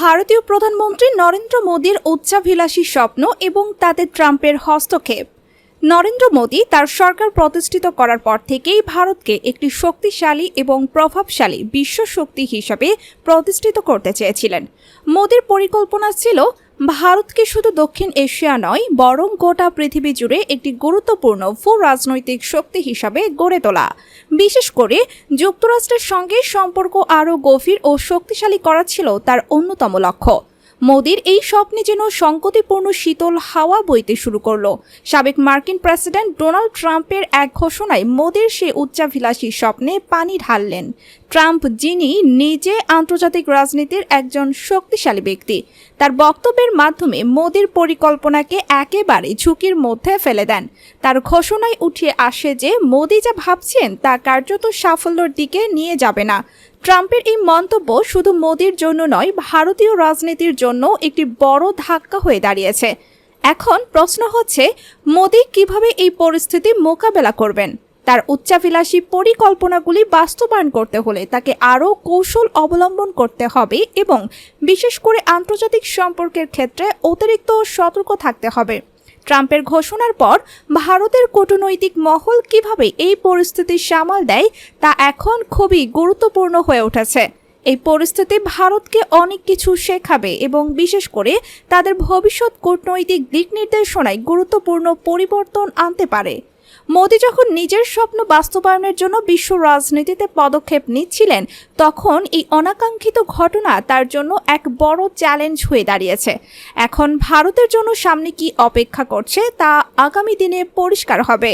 ভারতীয় প্রধানমন্ত্রী নরেন্দ্র মোদীর উচ্চাভিলাষী স্বপ্ন এবং তাতে ট্রাম্পের হস্তক্ষেপ। নরেন্দ্র মোদী তার সরকার প্রতিষ্ঠিত করার পর থেকেই ভারতকে একটি শক্তিশালী এবং প্রভাবশালী বিশ্ব শক্তি হিসাবে প্রতিষ্ঠিত করতে চেয়েছিলেন। মোদীর পরিকল্পনা ছিল ভারতকে শুধু দক্ষিণ এশিয়া নয়, বরং গোটা পৃথিবী জুড়ে একটি গুরুত্বপূর্ণ ভূ রাজনৈতিক শক্তি হিসাবে গড়ে তোলা। বিশেষ করে যুক্তরাষ্ট্রের সঙ্গে সম্পর্ক আরও গভীর ও শক্তিশালী করা ছিল তার অন্যতম লক্ষ্য। মোদির এই স্বপ্নে যেন সংকতিপূর্ণ শীতল হাওয়া বইতে শুরু করল। সাবেক মার্কিন প্রেসিডেন্ট ডোনাল্ড ট্রাম্পের এক ঘোষণায় মোদির সে উচ্চাভিলাষী স্বপ্নে পানি ঢাললেন। ট্রাম্প যিনি নিজে আন্তর্জাতিক রাজনীতির একজন শক্তিশালী ব্যক্তি, তার বক্তব্যের মাধ্যমে মোদির পরিকল্পনাকে একেবারে ঝুঁকির মধ্যে ফেলে দেন। তার ঘোষণায় উঠিয়ে আসে যে মোদি যা ভাবছেন তা কার্যত সাফল্যের দিকে নিয়ে যাবে না। ট্রাম্পের এই মন্তব্য শুধু মোদির জন্য নয়, ভারতীয় রাজনীতির জন্য একটি বড় ধাক্কা হয়ে দাঁড়িয়েছে। এখন প্রশ্ন হচ্ছে, মোদি কীভাবে এই পরিস্থিতি মোকাবেলা করবেন? তার উচ্চাভিলাষী পরিকল্পনাগুলি বাস্তবায়ন করতে হলে তাকে আরও কৌশল অবলম্বন করতে হবে এবং বিশেষ করে আন্তর্জাতিক সম্পর্কের ক্ষেত্রে অতিরিক্ত সতর্ক থাকতে হবে। ট্রাম্পের ঘোষণার পর ভারতের কূটনৈতিক মহল কীভাবে এই পরিস্থিতি সামাল দেয় তা এখন খুবই গুরুত্বপূর্ণ হয়ে উঠেছে। এই পরিস্থিতি ভারতকে অনেক কিছু শেখাবে এবং বিশেষ করে তাদের ভবিষ্যৎ কূটনৈতিক দিক নির্দেশনায় গুরুত্বপূর্ণ পরিবর্তন আনতে পারে। মোদী যখন নিজের স্বপ্ন বাস্তবায়নের জন্য বিশ্ব রাজনীতিতে পদক্ষেপ নিচ্ছিলেন, তখন এই অনাকাঙ্ক্ষিত ঘটনা তার জন্য এক বড় চ্যালেঞ্জ হয়ে দাঁড়িয়েছে। এখন ভারতের জন্য সামনে কি অপেক্ষা করছে তা আগামী দিনে পরিষ্কার হবে।